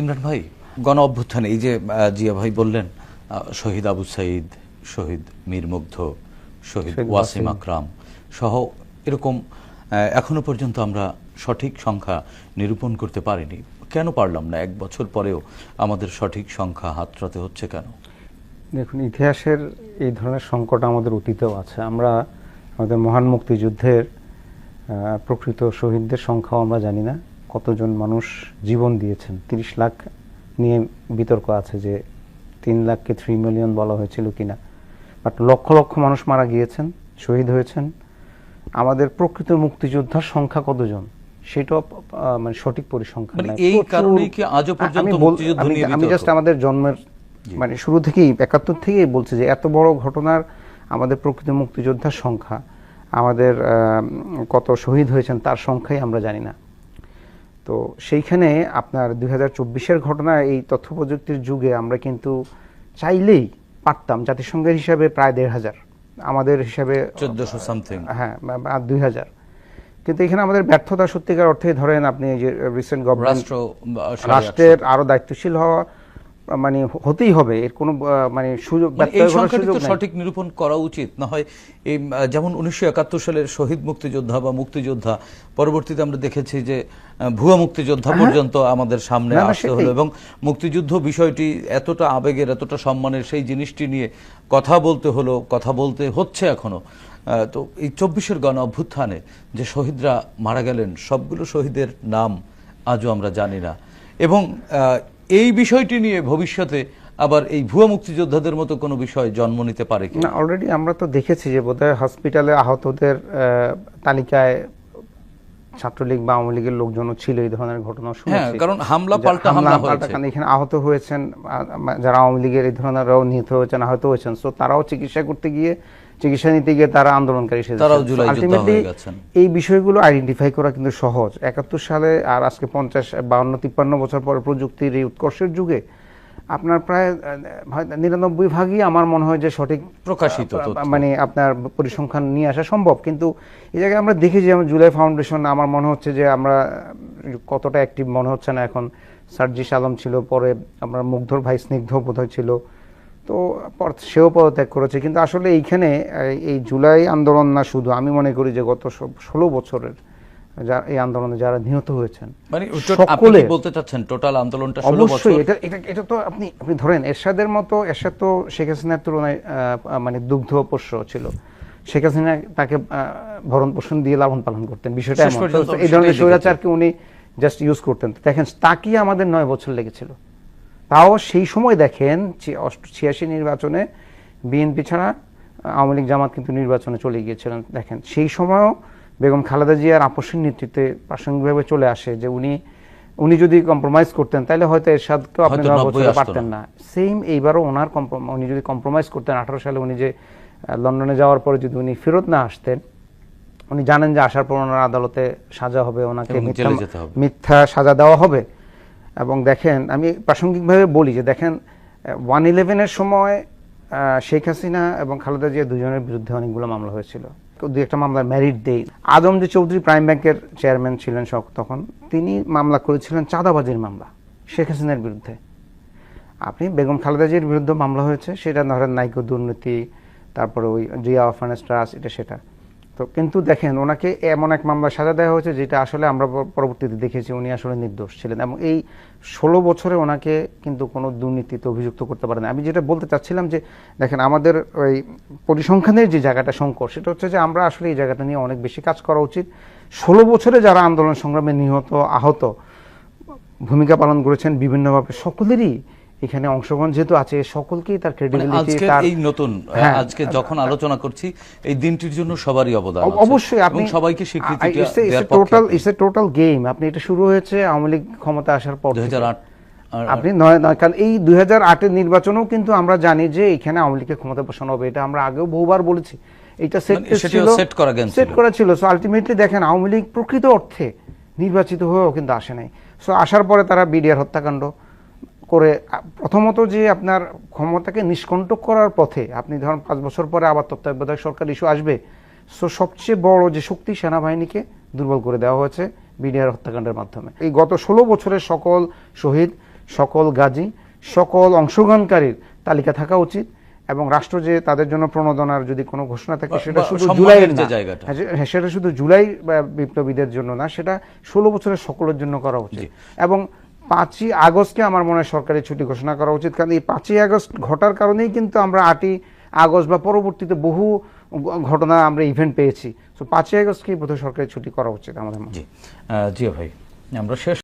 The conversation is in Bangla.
ইমরান ভাই গণ অভ্যুত্থানে এই যে জিয়া ভাই বললেন শহীদ আবু সাইদ শহীদ মীর মুগ্ধ শহীদ ওয়াসিম। আকরাম সহ এরকম এখনও পর্যন্ত আমরা সঠিক সংখ্যা নিরূপণ করতে পারিনি। কেন পারলাম না? এক বছর পরেও আমাদের সঠিক সংখ্যা হাতড়াতে হচ্ছে কেন? দেখুন ইতিহাসের এই ধরনের সংকট আমাদের অতীতেও আছে। আমরা আমাদের মহান মুক্তিযুদ্ধের প্রকৃত শহীদদের সংখ্যাও আমরা জানি না। কতজন মানুষ জীবন দিয়েছেন? তিরিশ লাখ নিয়ে বিতর্ক আছে যে তিন লাখকে থ্রি মিলিয়ন বলা হয়েছিল কিনা। বাট লক্ষ লক্ষ মানুষ মারা গিয়েছেন শহীদ হয়েছেন। আমাদের প্রকৃত মুক্তিযোদ্ধার সংখ্যা কতজন? সেটাও মানে সঠিক পরিসংখ্যান মানে এই কারণেই কি আজও আমি পর্যন্ত? জাস্ট আমাদের জন্মের মানে শুরু থেকেই একাত্তর থেকেই বলছে যে এত বড় ঘটনার আমাদের প্রকৃত মুক্তিযোদ্ধার সংখ্যা আমাদের আহ, কত শহীদ হয়েছেন তার সংখ্যাই আমরা জানি না। তো সেইখানে আপনার দুই হাজার চব্বিশের ঘটনা এই তথ্য প্রযুক্তির যুগে আমরা কিন্তু চাইলেই পারতাম জাতিসংঘের হিসাবে প্রায় দেড় হাজার। আমাদের হিসাবে চোদ্দশো সামথিং হ্যাঁ দুই হাজার। কিন্তু এখানে আমাদের ব্যর্থতা সত্যিকার অর্থে ধরেন আপনি এই যে রিসেন্ট গভর্নমেন্ট রাষ্ট্রের আরও দায়িত্বশীল হওয়া মানে হতেই হবে এর কোনো মানে সুযোগ এই সংখ্যাটি তো সঠিক নিরূপণ করা উচিত না হয় এই যেমন উনিশশো একাত্তর সালের শহীদ মুক্তিযোদ্ধা বা মুক্তিযোদ্ধা পরবর্তীতে আমরা দেখেছি যে ভুয়া মুক্তিযোদ্ধা পর্যন্ত আমাদের সামনে হ্যাঁ। আসতে হলো এবং মুক্তিযুদ্ধ বিষয়টি এতটা আবেগের এতটা সম্মানের সেই জিনিসটি নিয়ে কথা বলতে হলো কথা বলতে হচ্ছে এখনও। তো এই চব্বিশের গণ অভ্যুত্থানে যে শহীদরা মারা গেলেন সবগুলো শহীদের নাম আজও আমরা জানি না। এবং এই বিষয়টি নিয়ে ভবিষ্যতে আবার এই ভুয়া মুক্তিযোদ্ধাদের মতো কোনো বিষয় জন্ম নিতে পারে কি না অলরেডি আমরা তো দেখেছি যে বোধহয় হসপিটালে আহতদের তালিকায় ছাত্রলীগ বা আওয়ামী লীগের লোকজনও ছিল এই ধরনের ঘটনা হ্যাঁ শুনেছি কারণ হামলা পাল্টা হামলা হয়েছে। কারণ এখানে আহত হয়েছেন যারা আওয়ামী লীগের এই ধরনেরও নিহত হয়েছেন আহত হয়েছেন। সো তারাও চিকিৎসা করতে গিয়ে চিকিৎসা নিতে গিয়ে তারা আন্দোলনকারী হয়ে গেছেন। এই বিষয়গুলো আইডেন্টিফাই করা কিন্তু সহজ। একাত্তর সালে আর আজকে পঞ্চাশ বাউন্ন তিপ্পান্ন বছর পরে প্রযুক্তির এই উৎকর্ষের যুগে আপনার প্রায় নিরানব্বই ভাগই আমার মনে হয় যে সঠিক প্রকাশিত মানে আপনার পরিসংখ্যান নিয়ে আসা সম্ভব। কিন্তু এই জায়গায় আমরা দেখি যে জুলাই ফাউন্ডেশন আমার মনে হচ্ছে যে আমরা কতটা অ্যাক্টিভ মনে হচ্ছে না এখন। সার্জিস আলম ছিল পরে আমরা মুগ্ধর ভাই স্নিগ্ধ বোধহয় ছিল। তো সেও পদত্যাগ করেছে। কিন্তু আসলে এইখানে এই- এই জুলাই আন্দোলন না শুধু আমি মনে করি যে গত ষোলো বছরের এই আন্দোলনে যারা নিহত হয়েছেন মানে সকলে বলতে চাচ্ছেন টোটাল আন্দোলনটা অবশ্যই এটা এটা এটা তো আপনি আপনি ধরেন এরশাদের মতো এরশাদ তো শেখ হাসিনার তুলনায় মানে দুগ্ধ পোষ্য ছিল। শেখ হাসিনা তাকে ভরণ পোষণ দিয়ে লালন পালন করতেন বিষয়টা এমন। এই ধরনের স্বৈরাচারকে উনি জাস্ট ইউজ করতেন। দেখেন তাকিয়ে আমাদের নয় বছর লেগেছিল। তাও সেই সময় দেখেন অষ্ট- ছিয়াশি নির্বাচনে বিএনপি ছাড়া আওয়ামী লীগ জামাত কিন্তু নির্বাচনে চলে গিয়েছিলেন। দেখেন সেই সময়ও বেগম খালেদা জিয়ার আপসের নেতৃত্বে প্রাসঙ্গিকভাবে চলে আসে যে উনি উনি যদি কম্প্রোমাইজ করতেন তাহলে হয়তো এরশাদকেও আপনি হয়তো নয় 90 বছরে আসতো পারতেন না। সেম এইবারও ওনার উনি যদি কম্প্রোমাইজ করতেন আঠারো সালে উনি যে লন্ডনে যাওয়ার পরে যদি উনি ফেরত না আসতেন উনি জানেন যে আসার পর ওনার আদালতে সাজা হবে ওনাকে মিথ্যা সাজা দেওয়া হবে। এবং দেখেন আমি প্রাসঙ্গিকভাবে বলি যে দেখেন ওয়ান ইলেভেনের সময় আহ, শেখ হাসিনা এবং খালেদা জিয়া দুজনের বিরুদ্ধে অনেকগুলো মামলা হয়েছিল। দুই একটা মামলার ম্যারিট দেই। আদম যে চৌধুরী প্রাইম ব্যাংকের চেয়ারম্যান ছিলেন শখ তখন তিনি মামলা করেছিলেন চাঁদাবাজির মামলা, শেখ হাসিনার বিরুদ্ধে। আপনি বেগম খালেদা জিয়ার বিরুদ্ধে মামলা হয়েছে, সেটা ধরেন নাইকো দুর্নীতি, তারপরে ওই জিয়া অফারেন্স ট্রাস্ট এটা সেটা। তো কিন্তু দেখেন, ওনাকে এমন এক মামলা সাজা দেওয়া হয়েছে যেটা আসলে আমরা পরবর্তীতে দেখেছি উনি আসলে নির্দোষ ছিলেন এবং এই ষোলো বছরে ওনাকে কিন্তু কোনো দুর্নীতিতে অভিযুক্ত করতে পারেন আমি যেটা বলতে চাচ্ছিলাম যে, দেখেন, আমাদের ওই পরিসংখ্যানের যে জায়গাটা সংকট, সেটা হচ্ছে যে আমরা আসলে এই জায়গাটা নিয়ে অনেক বেশি কাজ করা উচিত। ষোলো বছরে যারা আন্দোলন সংগ্রামে নিহত, আহত, ভূমিকা পালন করেছেন বিভিন্নভাবে সকলেরই এখানে অংশগ্রহণ যেহেতু আছে সকলকেই তার মানে ক্রেডিবিলিটি তার এই নতুন হ্যাঁ। আজকে যখন আলোচনা করছি এই দিনটির জন্য সবারই অবদান আছে। অবশ্যই আপনি সবাইকে স্বীকৃতি total it's a total game আপনি এটা শুরু হয়েছে আওয়ামী লীগ ক্ষমতা আসার পর দুই থেকে। হাজার আট আপনি নয় নয় কারণ এই দুই হাজার আটের নির্বাচনেও কিন্তু আমরা জানি যে এখানে আওয়ামী লীগকে ক্ষমতা বসানো হবে এটা আমরা আগেও বহুবার বলেছি এটা সেট মানে ছিল set করা সেট করা ছিল সো আলটিমেটলি দেখেন আওয়ামী লীগ প্রকৃত অর্থে নির্বাচিত হয়েও কিন্তু আসে নাই সো আসার পরে তারা বিডিআর হত্যাকাণ্ড করে প্রথমত যে আপনার ক্ষমতাকে নিষ্কণ্টক করার পথে আপনি ধরুন পাঁচ বছর পরে আবার তত্ত্বাবধায়ক সরকার ইস্যু আসবে সো সবচেয়ে বড় যে শক্তি সেনাবাহিনীকে দুর্বল করে দেওয়া হয়েছে বিডিআর হত্যাকাণ্ডের মাধ্যমে। এই গত ষোলো বছরের সকল শহীদ সকল গাজী সকল অংশগ্রহণকারীর তালিকা থাকা উচিত এবং রাষ্ট্র যে তাদের জন্য প্রণোদনার যদি কোনো ঘোষণা থাকে সেটা শুধু জুলাইয়ের যে জায়গাটা। হ্যাঁ, হ্যাঁ, সেটা শুধু জুলাই বা বিপ্লবীদের জন্য না সেটা ষোলো বছরের সকলের জন্য করা উচিত। এবং পাঁচই আগস্টকে আমার মনে হয় সরকারি ছুটি ঘোষণা করা উচিত কারণ এই পাঁচই আগস্ট ঘটার কারণেই কিন্তু আমরা আটই আগস্ট বা পরবর্তীতে বহু ঘটনা আমরা ইভেন্ট পেয়েছি তো পাঁচই আগস্টকেই বোধহয় সরকারি ছুটি করা উচিত আমাদের মনে। জি জিয়া ভাই, আমরা শেষ